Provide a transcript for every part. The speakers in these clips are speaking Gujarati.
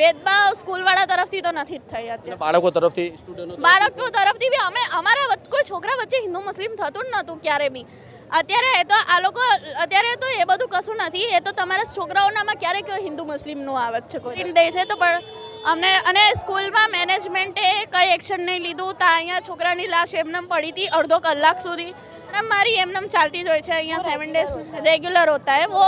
ભેદભાવ સ્કૂલવાળા તરફથી તો નથી જ થઈ હતી બાળકો તરફથી બાળકો તરફથી બી અમે અમારા કોઈ છોકરા વચ્ચે હિન્દુ મુસ્લિમ થતું જ નહોતું ક્યારે બી. અત્યારે એ તો આ લોકો અત્યારે તો એ બધું કશું નથી એ તો તમારા છોકરાઓનામાં ક્યારેક હિન્દુ મુસ્લિમનું આવે છે કોઈ. દે છે તો પણ અમને અને સ્કૂલમાં મેનેજમેન્ટે કંઈ એક્શન નહીં લીધું તા અહીંયા છોકરાની લાશ એમનેમ પડી હતી અડધો કલાક સુધી. અને મારી એમનેમ ચાલતી જ હોય છે અહીંયા સેવન ડેઝ રેગ્યુલર હોતા. હે વો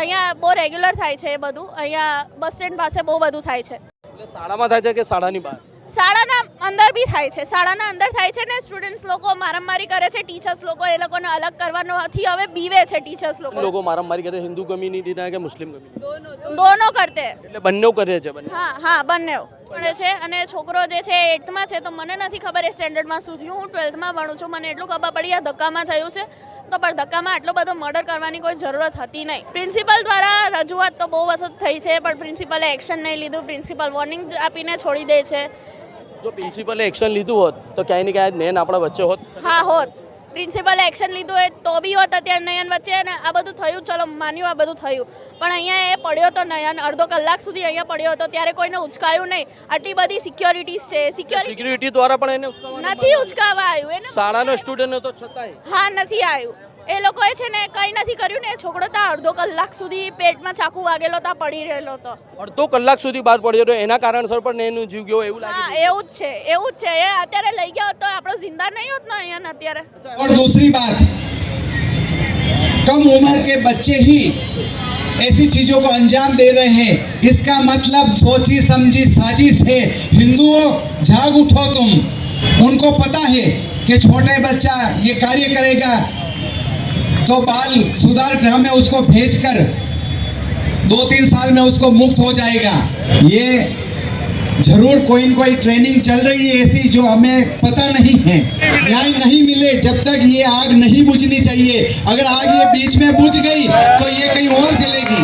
અહીંયા બહુ રેગ્યુલર થાય છે એ બધું. અહીંયા બસ સ્ટેન્ડ પાસે બહુ બધું થાય છે. એટલે શાળામાં થાય છે કે શાળાની બહાર? શાળાના અંદર બી થાય છે. શાળાના અંદર થાય છે ને સ્ટુડન્ટ્સ લોકો મારામારી કરે છે ટીચર્સ લોકો એ લોકોને અલગ કરવાનો હતી હવે બીવે છે ટીચર્સ લોકો. લોકો મારામારી કરે હિન્દુ કમ્યુનિટીના કે મુસ્લિમ કમ્યુનિટી દોનો કરતે. એટલે બંને કરે છે બંને? હા હા બંને ભણે છે અને છોકરો જે છે એટમાં છે તો મને નથી ખબર એ સ્ટેન્ડર્ડમાં શું થયું. હું ટ્વેલ્થમાં ભણું છું મને એટલું ખબર પડી આ ધક્કામાં થયું છે. તો પણ ધક્કામાં આટલો બધો મર્ડર કરવાની કોઈ જરૂરત હતી નહીં. પ્રિન્સિપલ દ્વારા રજૂઆત તો બહુ વખત થઈ છે પણ પ્રિન્સિપલે એક્શન નહીં લીધું. પ્રિન્સિપલ વોર્નિંગ આપીને છોડી દે છે. જો પ્રિન્સિપલે એક્શન લીધું હોત તો ક્યાંય ને ક્યાંય નેન આપણા વચ્ચે હોત. હા હોત. પ્રિન્સિપલે એક્શન લીધું હોય તો બી હોત અત્યારે નયન વચ્ચે ને આ બધું થયું. ચલો માન્યું આ બધું થયું. પણ અહીંયા એ પડ્યો હતો નયન. અડધો કલાક સુધી અહીંયા પડ્યો હતો. ત્યારે કોઈને ઉચકાયું નહીં. આટલી બધી સિક્યોરિટીઝ છે. સિક્યોરિટી દ્વારા પણ એને નથી ઉચકાવા આવ્યું એને શાળાના સ્ટુડન્ટ તો છતાંય. હા નથી આવ્યું. એ લોકોએ છે ને કંઈ નથી કર્યું ને એ છોકરો તો અડધો કલાક સુધી પેટમાં ચાકુ વાગેલો તા પડી રહેલો હતો અડધો કલાક સુધી બહાર પડ્યો હતો એના કારણસર પણ એનું જીવ ગયો એવું લાગે હા એવું જ છે એવું જ છે એ અત્યારે લઈ ગયા હોત તો આપણો જિંદા નહીં હોત ને અહીંયા ને અત્યારે और दूसरी बात कम उम्र के बच्चे ही ऐसी चीजों को अंजाम दे रहे हैं इसका मतलब सोची समझी साजिश है हिंदुओं जाग उठो तुम उनको पता है कि छोटे बच्चा ये कार्य करेगा तो बाल सुधार गृह में उसको भेजकर दो तीन साल में उसको मुक्त हो जाएगा। ये ज़रूर कोई न कोई ट्रेनिंग चल रही है ऐसी जो हमें पता नहीं है। न्याय नहीं मिले जब तक ये आग नहीं बुझनी चाहिए। अगर आग ये बीच में बुझ गई तो ये कहीं और चलेगी।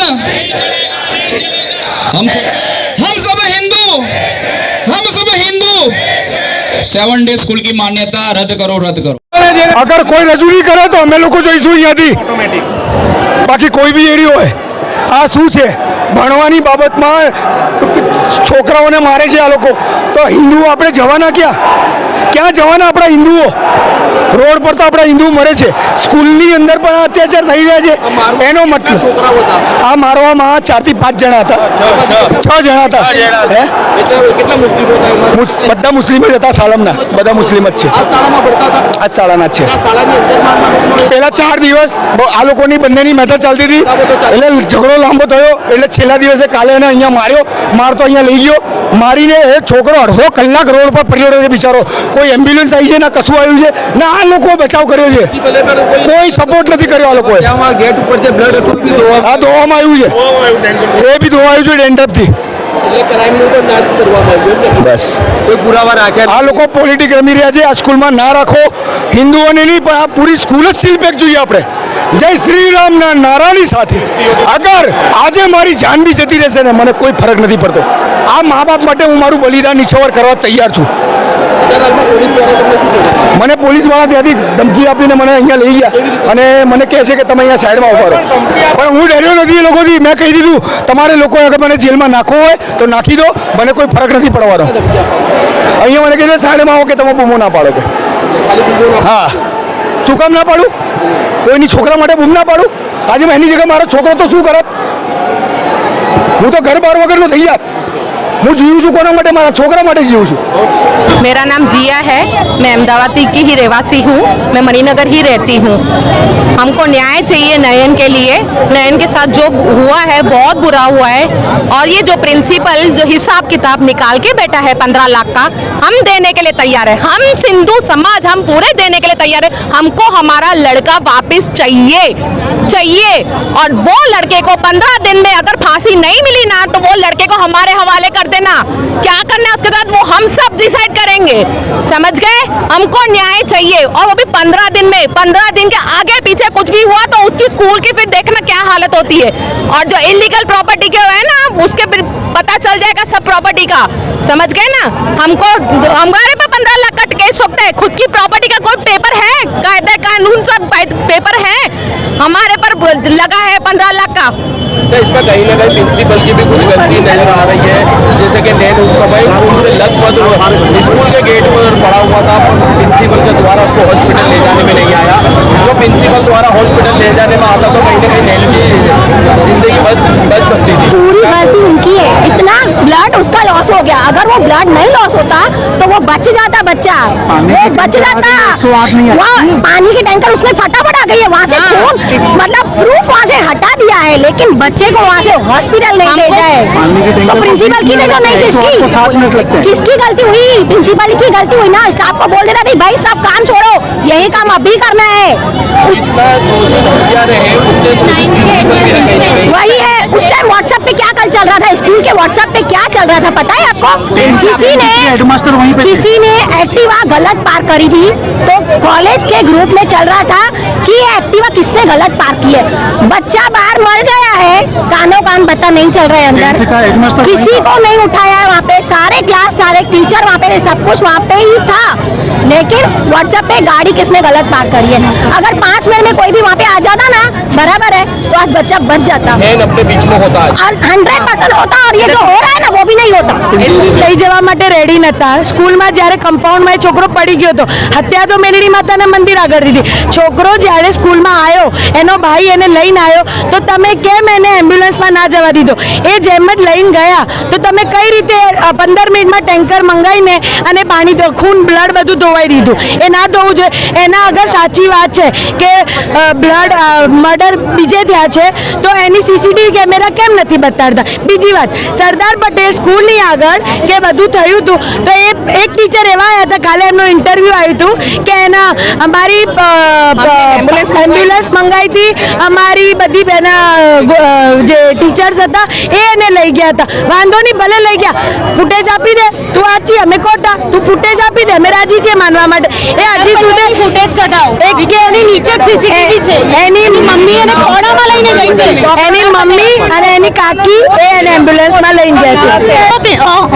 शोषण हम सब हम सब हिंदू हम सब हिंदू सेवन डे स्कूल की मान्यता रद्द करो रद्द करो અગર કોઈ રજૂ નહીં કરે તો અમે લોકો જઈશું અહીંયાથી બાકી કોઈ બી એરી હોય આ શું છે? ભણવાની બાબતમાં છોકરાઓને મારે છે આ લોકો. તો હિન્દુઓ આપણે જવાના ક્યાં? ક્યાં જવાના આપણા હિન્દુઓ? રોડ પર તો આપણા હિન્દુ મરે છે. સ્કૂલની અંદર પણ આ અત્યાચાર થઈ રહ્યા છે. એનો મતલબ આ મારવામાં ચારથી પાંચ જણા હતા. છ જણા હતા. બધા મુસ્લિમ જ હતા સાલમના. બધા મુસ્લિમ જ છે. આ શાળાના છે. પેલા ચાર દિવસ આ લોકોની બંનેની મેટર ચાલતી હતી. એટલે ઝઘડો લાંબો થયો. એટલે છેલ્લા દિવસે કાલે એને અહીંયા માર્યો. મારતો અહીંયા લઈ ગયો. મારીને એ છોકરો અડધો કલાક રોડ પર પડ્યો છે બિચારો. કોઈ એમ્બ્યુલન્સ આવી છે ના કશું આવ્યું છે ના આ લોકો બચાવ કર્યો છે. કોઈ સપોર્ટ નથી કર્યો આ લોકોએ. ગેટ ઉપર જે બ્લડ હતું એ બી ધોવા- આ ધોવામાં આવ્યું છે. એ બી ધોવાયું છે ડેન્ટપથી બસ. કોઈ પુરાવા રાખ્યા આ લોકો પોલિટિક રમી રહ્યા છે આ સ્કૂલમાં ના રાખો. હિન્દુઓની નહીં પણ આ પૂરી સ્કૂલ જ સીલ જોઈએ આપણે. જય શ્રી રામના નારાની સાથે. અગર આજે મારી જાન બી જતી રહેશે ને મને કોઈ ફરક નથી પડતો. આ મા બાપ માટે હું મારું બલિદાન નિછોવર કરવા તૈયાર છું. મને પોલીસવાળા ત્યાંથી ધમકી આપીને મને અહીંયા લઈ ગયા અને મને કહે છે કે તમે અહીંયા સાઈડમાં ઊભા રહો. પણ હું ડર્યો નથી એ લોકોથી. મેં કહી દીધું તમારે લોકો અગર મને જેલમાં નાખવો હોય તો નાખી દો. મને કોઈ ફરક નથી પડવાનો. અહીંયા મને કહે છે સાઈડમાં આવો કે તમે બૂમો ના પાડો કે. હા. શું કામ ના પાડું? કોઈની છોકરા માટે બૂમ ના પાડું? આજે મેં એની જગ્યાએ મારો છોકરો તો શું કરત હું તો ઘર બાર વગરનો થઈ જાત. હું જીવું છું કોના માટે મારા છોકરા માટે જીવું છું मेरा नाम जिया है मैं अहमदाबाद की ही रहवासी हूँ मैं मणिनगर ही रहती हूँ हमको न्याय चाहिए नयन के लिए नयन के साथ जो हुआ है बहुत बुरा हुआ है और ये जो प्रिंसिपल जो हिसाब किताब निकाल के बैठा है पंद्रह लाख का हम देने के लिए तैयार है हम हिंदू समाज हम पूरे देने के लिए तैयार है हमको हमारा लड़का वापस चाहिए चाहिए। और वो लड़के को पंद्रह दिन में अगर फांसी नहीं मिली ना तो वो लड़के को हमारे हवाले कर देना। क्या करना है उसके साथ? वो हम सब डिसाइड करेंगे। समझ गए? हमको न्याय चाहिए। और वो भी पंद्रह दिन में, पंद्रह दिन के आगे पीछे कुछ भी हुआ तो उसकी स्कूल की फिर देखना क्या हालत होती है। और जो इलीगल प्रॉपर्टी के है ना, उसके फिर पता चल जाएगा सब प्रॉपर्टी का। समझ गए ना? हमको हमारे पे पंद्रह लाख का केस ठोकते हैं। खुद की प्रॉपर्टी का कोई पेपर है? कायदे, कानून सब पेपर है। हमारे पर लगा है पंद्रह लाख का। तो इसमें कहीं ना कहीं प्रिंसिपल की भी कुछ गलती नज़र आ रही है। जैसे कि नैन उस समय उनसे लगभग स्कूल के गेट पर पड़ा हुआ था प्रिंसिपल के द्वारा उसको हॉस्पिटल ले जाने में नहीं आया जो प्रिंसिपल द्वारा हॉस्पिटल ले जाने में आता तो कहीं ना कहीं नैन की ज़िंदगी बच बच सकती थी पूरी गलती उनकी है इतना ब्लड उसका लॉस हो गया अगर वो ब्लड नहीं लॉस होता तो वो बच जाता बच्चा। वो बच जाता। वहाँ पानी की टैंकर उसमें फटाफट आ गई है। वहाँ से खून मतलब प्रूफ वहाँ से हटा दिया है लेकिन बच्चे को वहाँ से हॉस्पिटल नहीं ले जाए तो प्रिंसिपल की वजह नहीं किसकी किसकी गलती हुई? प्रिंसिपल की गलती हुई ना। स्टाफ को बोल देना नहीं भाई सब काम छोड़ो। यही काम अभी करना है। है वही है। उस टाइम व्हाट्सएप पे क्या कल चल रहा था? स्कूल के व्हाट्सएप पे चल रहा था पता है आपको? किसी ने हेडमास्टर वहीं पे किसी ने एक्टिवा गलत पार करी थी। तो कॉलेज के ग्रुप में चल रहा था कि ये एक्टिवा किसने गलत पार की है? बच्चा बाहर मर गया है। कानों कान पता नहीं चल रहा है अंदर। किसी को नहीं उठाया है वहाँ पे। सारे क्लास सारे टीचर वहाँ पे सब कुछ वहाँ पे ही था। लेकिन व्हाट्सएप पे गाड़ी किसने गलत पार्क करी है अगर पाँच मिनट में कोई भी वहाँ पे आ जाता ना बराबर है तो आज बच्चा बच जाता नैन अपने बीच में होता है હંડ્રેડ પર્સન્ટ હોતા और ये जो हो रहा है ना वो भी नहीं होता લઈ જવા માટે રેડી નતા સ્કૂલમાં જ્યારે કમ્પાઉન્ડમાં એ છોકરો પડી ગયો હતો હત્યા તો મેલડી માતાના મંદિર આગળ દીધી છોકરો જ્યારે સ્કૂલમાં આવ્યો એનો ભાઈ એને લઈને આવ્યો તો તમે કેમ એને એમ્બ્યુલન્સમાં ના જવા દીધો એ જેમ જ લઈને ગયા તો તમે કઈ રીતે અ, પંદર મિનિટમાં ટેન્કર મંગાવીને અને પાણી ધો ખૂન બ્લડ બધું ધોવાઈ દીધું. એ ના ધોવું જોઈએ. એના અગર સાચી વાત છે કે બ્લડ મર્ડર બીજે થયા છે તો એની સીસીટીવી કેમેરા કેમ નથી બતાડતા? બીજી વાત સરદાર પટેલ સ્કૂલની આગળ કે બધું થયું હતું તો એ એક ટીચર એવા આવ્યા હતા કાલે એમનું ઇન્ટરવ્યૂ આવ્યું હતું કે એના અમારી એમ્બ્યુલન્સ મંગાવી હતી અમારી બધી એના જે ટીચર્સ હતા એ એને લઈ ગયા હતા. વાંધો નહીં ભલે લઈ ગયા. ફૂટેજ આપી દે. તું આચી અમે ખોટા તું ફૂટેજ આપી દે અમે રાજી છીએ. માનવા માટે. એ હજી સુધી ફૂટેજ કઢાવો. કે એની નીચે જ સીસીટીવી છે. એની મમ્મી એને ખોડામાં લઈને ગઈ છે. એની મમ્મી અને એની કાકી એ એને એમ્બ્યુલન્સમાં લઈને ગયા છે.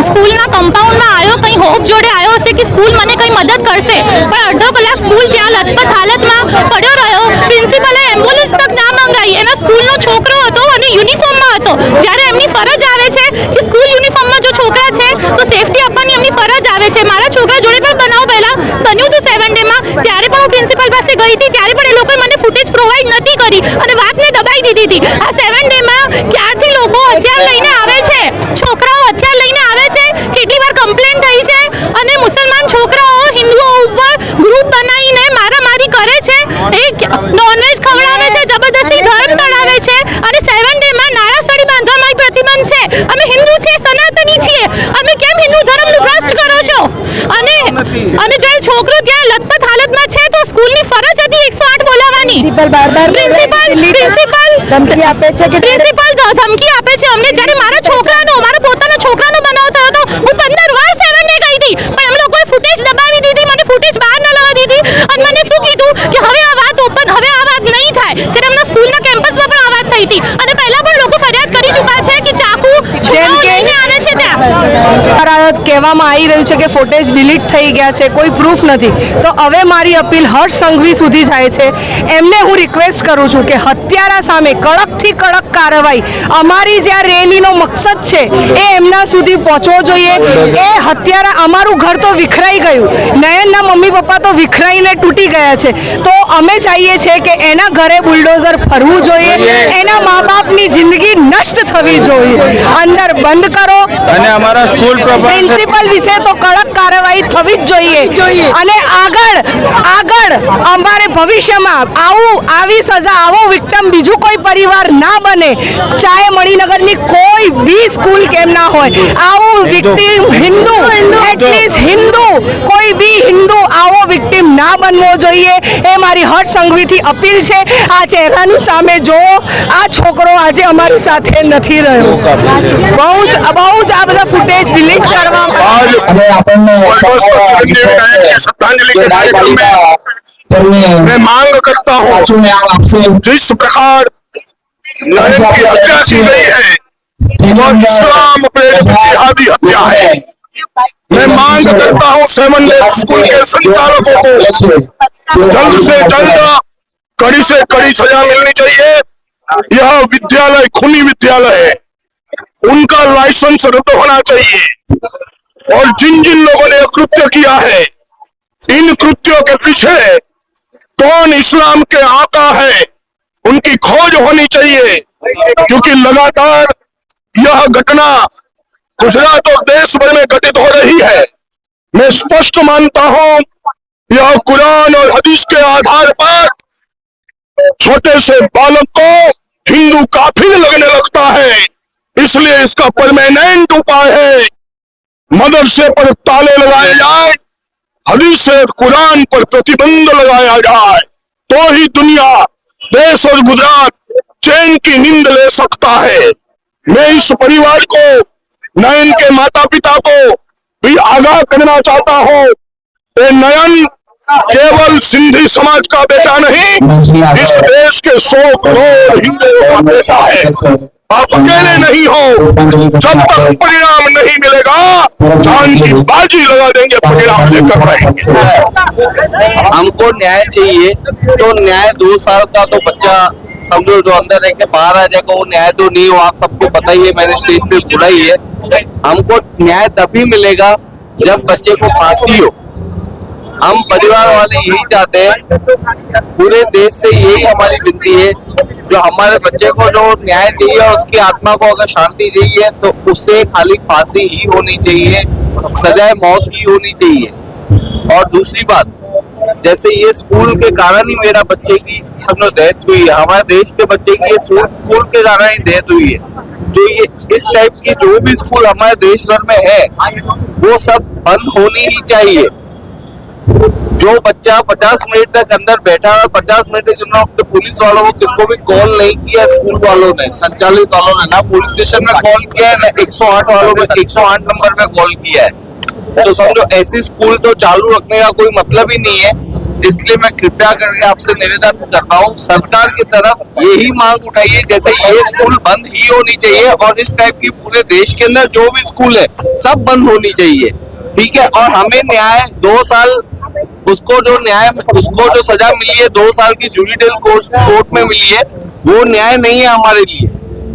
સ્કૂલના કમ્પાઉન્ડમાં આવ્યો કંઈ હોપ જોડે આવ્યો હશે કે સ્કૂલ મને કંઈ મદદ કરશે? પણ અડધો કલાક સ્કૂલ ત્યાં લથપથ હાલતમાં પડ્યો રહ્યો. પ્રિન્સિપલે એમ્બ્યુલન્સ તક ના મંગાવી. એના સ્કૂલનો છોકરો હતો અને યુનિફોર્મમાં હતો. જ્યારે એમની ફરજ આવે છે કે સ્કૂલ યુનિફોર્મમાં જો છોકરા છે તો સેફટી આપવાની એમની ફરજ આવે છે મારા છોકરા જોડે પણ બનાવ પહેલા બન્યું હતું સેવન ડેમાં ત્યારે પણ હું પ્રિન્સિપલ પાસે ગઈ હતી ત્યારે પણ એ લોકોએ મને ફૂટેજ પ્રોવાઈડ નથી કરી અને વાતને દબાઈ દીધી હતી. આ સેવન ડેમાં ક્યારથી લોકો હથિયાર લઈને આવે છે? છોકરાઓ હથિયાર લઈને આવે છે? કેટલી વાર કમ્પ્લેન થઈ છે? અને મુસલમાન છોકરાઓ હિન્દુઓ ઉપર ગ્રુપ બનાવીને મારામારી કરે છે? એ નોનવેજ ખવડાવે છે જબરદસ્તી ધર્મ તળાવે છે અને સેવન ડેમાં નાળાસળી બાંધવામાં પ્રતિબંધ છે અમે હિન્દુ છીએ સનાતની છીએ અમે કેમ હિન્દુ ધર્મનું ભ્રષ્ટ કરો છો અને અને જો એ છોકરો ત્યાં લથપથ હાલતમાં છે તો સ્કૂલની ફરજ હતી એકસો આઠ બોલાવવાની બાર બાર પ્રિન્સિપલ પ્રિન્સિપલ ધમકી આપે છે કે પ્રિન્સિપલ ધ- ધમકી આપે છે અમને જ્યારે મારા છોકરાનો મારા પોતાના છોકરાનો બનાવ થયો હતો હું પંદર વાર સેવન ને ગઈ હતી પણ એમ લોકોએ ફૂટેજ દબાવી દીધી મને ફૂટેજ બહાર ન લાવવા દીધી અને મને શું કીધું કે હવે આ વાત ઓપન હવે આ વાત નહીં થાય જ્યારે એમના સ્કૂલના કેમ્પસમાં પણ આ વાત થઈ હતી અને પહેલા પણ લોકો ફરિયાદ કરી ચૂક્યા છે કે ચાકુ છોકરાઓ કે- લઈને આવે છે ત્યાં દ્વારા કહેવામાં આવી રહ્યું છે કે ફોટેજ ડિલીટ થઈ ગયા છે, કોઈ પ્રૂફ નથી. તો હવે મારી અપીલ હર્ષ સંઘવી સુધી જાય છે. એમને હું રિક્વેસ્ટ કરું છું કે હત્યારા સામે કડકથી કડક કાર્યવાહી, અમારી જે આ રેલીનો મકસદ છે, એ એમના સુધી પહોંચવો જોઈએ. એ હત્યારા અમારું ઘર તો વિખરાઈ ગયું. નયનના મમ્મી પપ્પા તો વિખરાઈને તૂટી ગયા છે. તો અમે ચાહીએ છીએ કે એના ઘરે બુલડોઝર ફરવું જોઈએ. એના મા બાપની જિંદગી નષ્ટ થવી જોઈએ. અંદર બંધ કરો. અને અમારા સ્કૂલ પ્રિન્સિપલ વિશે તો કડક કાર્યવાહી થવી જ જોઈએ. અને આગળ આગળ અમારે ભવિષ્યમાં આવું આવી સજા આવો વિક્ટમ બીજું કોઈ પરિવાર ના બને ચાહે મણિનગરની કોઈ બી સ્કૂલ કેમ ના હોય. આવું વિક્ટિમ હિન્દુ એટલીસ્ટ હિન્દુ. કોઈ બી હિન્દુ આવો વિક્ટિમ ના બનવો જોઈએ. એ મારી હર્ષ સંઘવીથી અપીલ છે. આ ચહેરાની સામે જો આ છોકરો આજે અમારી સાથે નથી રહ્યો. બહુ જ બહુ જ આ બધા ફૂટેજ કરવામાં आज नायक श्रद्धांजलि के कार्यक्रम में मैं। मांग करता हूँ जिस प्रकार नयन की हत्या की गई है वह इस्लाम प्रेरित जिहादी हत्या है। मैं मांग करता हूँ सेवन डे स्कूल के संचालकों को जल्द से जल्द कड़ी से कड़ी सजा मिलनी चाहिए। यह विद्यालय खुली विद्यालय है। उनका लाइसेंस रद्द होना चाहिए। और जिन जिन लोगों ने कृत्य किया है, इन कृत्यों के पीछे कौन इस्लाम के आका है, उनकी खोज होनी चाहिए। क्योंकि लगातार यह घटना गुजरात और देश भर में घटित हो रही है। मैं स्पष्ट मानता हूँ, यह कुरान और हदीस के आधार पर छोटे से बालक को हिंदू काफिर लगने लगता है। इसलिए इसका परमानेंट उपाय है। मदरसे पर ताले लगाए जाए, हदीस कुरान पर प्रतिबंध लगाया जाए तो ही दुनिया, देश और गुजरात चैन की नींद ले सकता है। मैं इस परिवार को, नयन के माता पिता को भी आगाह करना चाहता हूँ। नयन केवल सिंधी समाज का बेटा नहीं, इस देश के सौ करोड़ हिंदुओं का बेटा है। आप अकेले नहीं हो, जब तक परिणाम नहीं मिलेगा, जान की बाजी लगा देंगे, परिणाम लेकर हमको न्याय चाहिए तो न्याय दो साल का तो बच्चा समझो, जो अंदर रह के बाहर आ जाएगा वो न्याय तो नहीं हो, आप सबको पता ही है मैंने स्टेज पे बोला ही है। हमको न्याय तभी मिलेगा, जब बच्चे को फांसी हो। हम परिवार वाले यही चाहते हैं, पूरे देश से यही हमारी विनती है जो हमारे बच्चे को जो न्याय चाहिए और उसकी आत्मा को अगर शांति चाहिए तो उससे खाली फांसी ही होनी चाहिए, सजाए मौत ही होनी चाहिए। और दूसरी बात, जैसे ये स्कूल के कारण ही मेरा बच्चे की समझो डेथ हुई है, हमारे देश के बच्चे की ये स्कूल के कारण ही डेथ हुई है। जो ये इस टाइप की जो भी स्कूल हमारे देश भर में है, वो सब बंद होनी ही चाहिए। जो बच्चा 50 मिनट तक अंदर बैठा है 50 मिनट तक जिन्होंने अपने पुलिस वालों को किसको भी कॉल नहीं किया स्कूल वालों ने, संचालित वालों ने ना पुलिस स्टेशन में कॉल किया है ना 108 वालों में 108 नंबर में कॉल किया है। तो समझो, ऐसी स्कूल तो चालू रखने का कोई मतलब ही नहीं है। इसलिए मैं कृपया करके आपसे निवेदन करता हूँ, सरकार की तरफ़ यही मांग उठाइए, जैसे ये स्कूल बंद ही होनी चाहिए और इस टाइप की पूरे देश के अंदर जो भी स्कूल है, सब बंद होनी चाहिए। ठीक है? और हमें न्याय, दो साल उसको जो न्याय, उसको जो सजा मिली है, दो साल की जुडिशियल कोर्ट में मिली है, वो न्याय नहीं है हमारे लिए।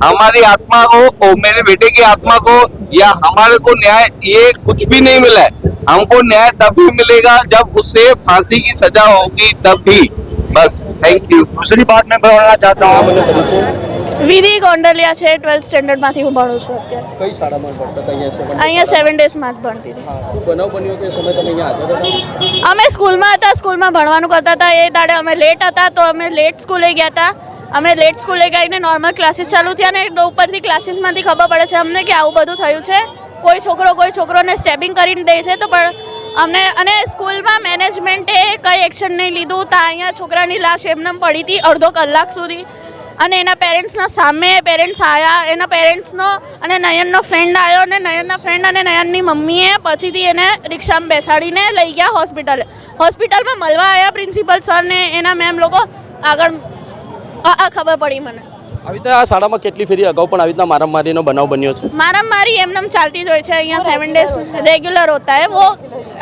हमारी आत्मा को और मेरे बेटे की आत्मा को, या हमारे को न्याय, ये कुछ भी नहीं मिला है। हमको न्याय तभी मिलेगा जब उससे फांसी की सजा होगी, तब भी। बस थैंक यू दूसरी बात मैं बोलना चाहता हूँ વિધિ ગોંડલિયા છે ટ્વેલ્થ સ્ટેન્ડર્ડમાંથી હું ભણું છું અત્યારે. કઈ શાળામાં ભણતા અહીંયા અહીંયા સેવન ડેઝમાં જ ભણતી હતી. હા શું બનાવ બન્યો તે સમય તમે અહીંયા અમે સ્કૂલમાં હતા સ્કૂલમાં ભણવાનું કરતા હતા. એ દાડે અમે લેટ હતા તો અમે લેટ સ્કૂલે ગયા હતા અમે લેટ સ્કૂલે ગઈને નોર્મલ ક્લાસીસ ચાલુ થયા ને ઉપરથી ક્લાસીસમાંથી ખબર પડે છે અમને કે આવું બધું થયું છે. કોઈ છોકરો કોઈ છોકરોને સ્ટેબિંગ કરીને દે છે તો પણ અમને અને સ્કૂલમાં મેનેજમેન્ટે કંઈ એક્શન નહીં લીધું. ત્યાં અહીંયા છોકરાની લાશ એમને પડી હતી અડધો કલાક સુધી. અને એના પેરેન્ટ્સના સામે પેરેન્ટ્સ આવ્યા એના પેરેન્ટ્સનો અને નયનનો ફ્રેન્ડ આવ્યો અને નયનના ફ્રેન્ડ અને નયનની મમ્મીએ પછીથી એને રિક્ષામાં બેસાડીને લઈ ગયા હોસ્પિટલે. હોસ્પિટલમાં મળવા આવ્યા પ્રિન્સિપલ સરને એના મેમ લોકો આગળ આ ખબર પડી મને. આવી રીતે આ શાળામાં કેટલી ફેરી અગાઉ પણ આવી રીતના મારામારીનો બનાવ બન્યો છે? મારામારી એમનેમ ચાલતી જ હોય છે અહીંયા સેવન ડેઝ રેગ્યુલર હોતા હે. વો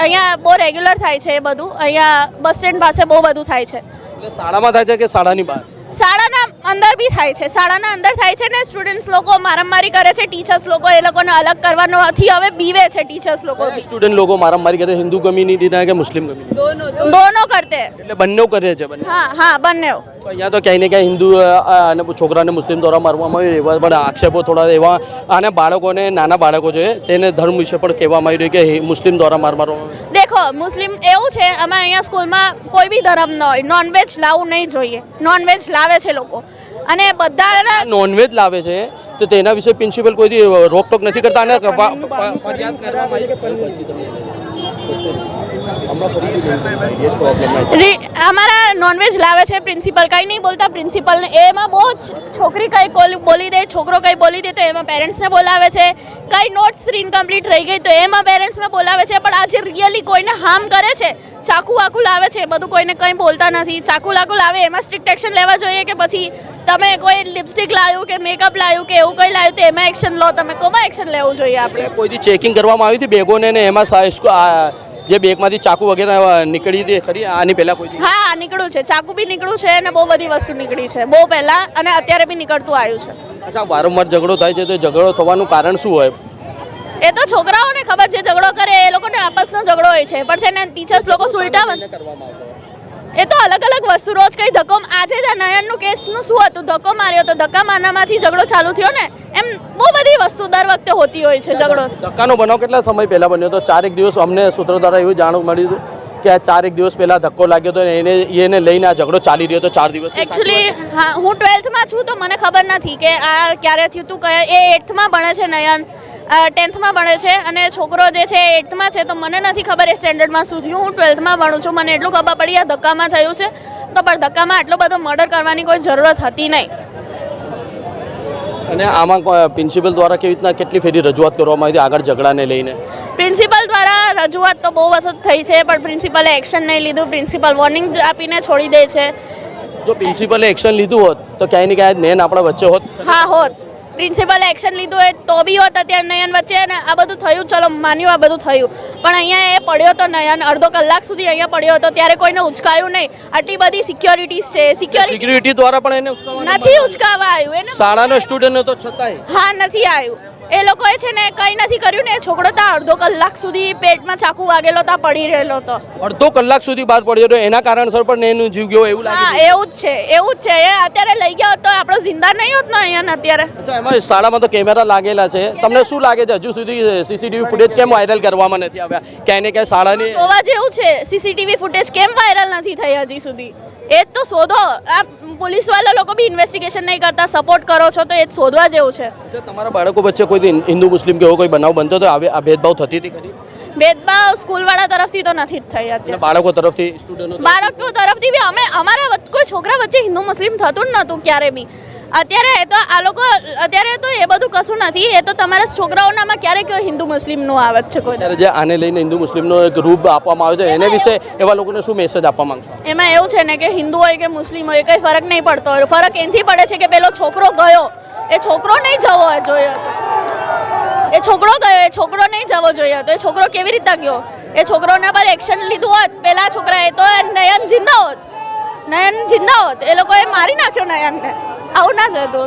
અહીંયા બહુ રેગ્યુલર થાય છે એ બધું. અહીંયા બસ સ્ટેન્ડ પાસે બહુ બધું થાય છે. એટલે શાળામાં થાય છે કે શાળાની બહાર? શાળાના અંદર બી થાય છે. શાળાના અંદર થાય છે ને સ્ટુડન્ટ્સ લોકો મારામારી કરે છે. ટીચર્સ લોકો એ લોકોને અલગ કરવાનો નથી. હવે બીવે છે ટીચર્સ લોકો બી. સ્ટુડન્ટ લોકો મારામારી કરે હિન્દુ કમ્યુનિટીના કે મુસ્લિમ કમ્યુનિટી દોનો કરતે. એટલે બંને કરે છે બંને હા હા બંને અહીંયા તો ક્યાંય ને ક્યાંય હિન્દુ અને છોકરાને મુસ્લિમ દ્વારા મારવામાં આવ્યું એવા પણ આક્ષેપો થોડા એવા અને બાળકોને નાના બાળકો છે તેને ધર્મ વિશે પણ કહેવામાં આવી રહ્યું કે મુસ્લિમ દ્વારા માર મારવામાં દેખો મુસ્લિમ એવું છે અમે અહીંયા સ્કૂલમાં કોઈ બી ધર્મ ન હોય નોનવેજ લાવવું નહીં જોઈએ. નોનવેજ લાવે છે લોકો. અને બધા નોનવેજ લાવે છે તો તેના વિશે પ્રિન્સિપલ કોઈ રોકટોક નથી કરતા અને ફરિયાદ કરવામાં આવી અમારા નોનવેજ લાવે છે પ્રિન્સિપલ કંઈ નહીં બોલતા પ્રિન્સિપલને એમાં બહુ જ છોકરી કંઈ બોલ- દે છોકરો કંઈ બોલી દે તો એમાં પેરેન્ટ્સને બોલાવે છે. કંઈ નોટ્સ ઇનકમ્પ્લીટ રહી ગઈ તો એમાં પેરેન્ટ્સને બોલાવે છે પણ આજે રિયલી કોઈને હાર્મ કરે છે? ચાકુ વાકુ લાવે છે બધું કોઈને કંઈ બોલતા નથી. ચાકુ લાકુ લાવે એમાં સ્ટ્રિક્ટ એક્શન લેવા જોઈએ કે પછી તમે કોઈ લિપસ્ટિક લાવ્યું કે મેકઅપ લાવ્યું કે એવું કંઈ લાવ્યું તો એમાં એક્શન લો તમે કોમાં એક્શન લેવું જોઈએ આપણે? કોઈથી ચેકિંગ કરવામાં આવી હતી? બેગોને ને એમાં જે બેગમાંથી ચાકુ વગેરે નીકળી હતી ખરી? આની પહેલા કોઈ હા નીકળ્યું છે. ચાકુ બી નીકળ્યું છે અને બહુ બધી વસ્તુ નીકળી છે. બહુ પહેલા અને અત્યારે બી નીકળતું આવ્યું છે. અચ્છા વારંવાર ઝઘડો થાય છે તો ઝઘડો થવાનું કારણ શું હોય? એ તો છોકરાઓને ખબર છે ઝઘડો કરે એ લોકોને આપસનો ઝઘડો હોય છે. પણ છે ને ટીચર્સ લોકો સુલટા એ તો અલગ અલગ વસ્તુ રોજ કઈ ધક્કો આજે જ નયનનું કેસનું શું હતું? ધક્કો માર્યો તો ધક્કા મારનામાંથી ઝઘડો ચાલુ થયો ને? એમ બહુ બધી વસ્તુ દર વખતે હોતી હોય છે ઝઘડો. ધક્કાનો બનાવ કેટલા સમય પહેલાં બન્યો હતો? ચારેક દિવસ અમને સૂત્રો દ્વારા એવું જાણવા મળ્યું હતું કે આ ચારેક દિવસ પહેલાં ધક્કો લાગ્યો હતો એને એને લઈને આ ઝઘડો ચાલી રહ્યો હતો ચાર દિવસ એકચ્યુઅલી હા હું ટ્વેલ્થમાં છું તો મને ખબર નથી કે આ ક્યારે થયું તું કયા એ એટ્થમાં ભણે છે નયન. ટેન્થમાં ભણે છે અને છોકરો જે છે એટ્થમાં છે તો મને નથી ખબર એ સ્ટેન્ડર્ડમાં શું થયું. હું ટ્વેલ્થમાં ભણું છું મને એટલું ખબર પડી આ ધક્કામાં થયું છે. તો પણ ધક્કામાં આટલો બધો મર્ડર કરવાની કોઈ જરૂરત હતી નહીં. અને આમાં પ્રિન્સિપલ દ્વારા કેવી રીતના કેટલી ફેરી રજૂઆત કરવામાં આવી આગળ ઝઘડાને લઈને? પ્રિન્સિપલ દ્વારા રજૂઆત તો બહુ વખત થઈ છે પણ પ્રિન્સિપલે એક્શન નહીં લીધું. પ્રિન્સિપલ વોર્નિંગ આપીને છોડી દે છે. જો પ્રિન્સિપલે એક્શન લીધું હોત તો ક્યાંય ને ક્યાંય નેન આપણા વચ્ચે હોત. હા હોત. પ્રિન્સિપલે એક્શન લીધું હોય તો બી હોત અત્યારે નયન વચ્ચે અને આ બધું થયું ચલો માન્યું આ બધું થયું. પણ અહીંયા એ પડ્યો હતો નયન અડધો કલાક સુધી અહીંયા પડ્યો હતો ત્યારે કોઈને ઉચકાયું નહીં. આટલી બધી સિક્યોરિટીઝ છે. સિક્યોરિટી દ્વારા પણ એને નથી ઉચકાવા આવ્યું એને શાળાનો સ્ટુડન્ટ હતો છતાંય. હા નથી આવ્યું. એ લોકોએ છે ને કંઈ નથી કર્યું ને એ છોકરો તો અડધો કલાક સુધી પેટમાં ચાકુ વાગેલો ત્યાં પડી રહેલો હતો અડધો કલાક સુધી બહાર પડ્યો હતો એના કારણસર પણ એનું જીવ ગયો એવું લાગે હા એવું જ છે એવું જ છે. એ અત્યારે લઈ ગયો તો આપણો જિંદા નહીં હોત ને અહીંયા અત્યારે. અચ્છા એમાં શાળામાં તો કેમેરા લાગેલા છે. તમને શું લાગે છે? હજુ સુધી સીસીટીવી ફૂટેજ કેમ વાયરલ કરવામાં નથી આવ્યા? ક્યાંય ને ક્યાંય શાળાની જોવા જેવું છે સીસીટીવી ફૂટેજ કેમ વાયરલ નથી થઈ હજી સુધી? એ જ તો શોધો. આ પોલીસવાળા લોકો બી ઇન્વેસ્ટિગેશન નહીં કરતા સપોર્ટ કરો છો તો એ જ શોધવા જેવું છે. તમારા બાળકો વચ્ચે કોઈ હિન્દુ મુસ્લિમ કે એવો કોઈ બનાવ બનતો તો આ ભેદભાવ થતી હતી ખરી? ભેદભાવ સ્કૂલવાળા તરફથી તો નથી જ થઈ હતી બાળકો તરફથી સ્ટુડન્ટો બાળકો તરફથી બી અમે અમારા કોઈ છોકરા વચ્ચે હિન્દુ મુસ્લિમ થતું જ નહોતું ક્યારે બી. અત્યારે એ તો આ લોકો અત્યારે તો એ બધું કશું નથી એ તો તમારા છોકરાઓનામાં ક્યારેક હિન્દુ મુસ્લિમનું આવે છે કોઈ? ત્યારે જે આને લઈને હિન્દુ મુસ્લિમનો એક રૂપ આપવામાં આવે છે એને વિશે એવા લોકોને શું મેસેજ આપવા માંગશો? એમાં એવું છે ને કે હિન્દુ હોય કે મુસ્લિમ હોય કંઈ ફરક નહીં પડતો. ફરક એનાથી પડે છે કે પેલો છોકરો ગયો. એ છોકરો નહીં જવો જોઈએ એ છોકરો ગયો એ છોકરો નહીં જવો જોઈએ તો એ છોકરો કેવી રીતે ગયો? એ છોકરોના પર એક્શન લીધું હોત પેલા છોકરાએ તો નયન જિંદા હોત નયન જિંદા હોત એ લોકોએ મારી નાખ્યો નયનને. આવું ના જતું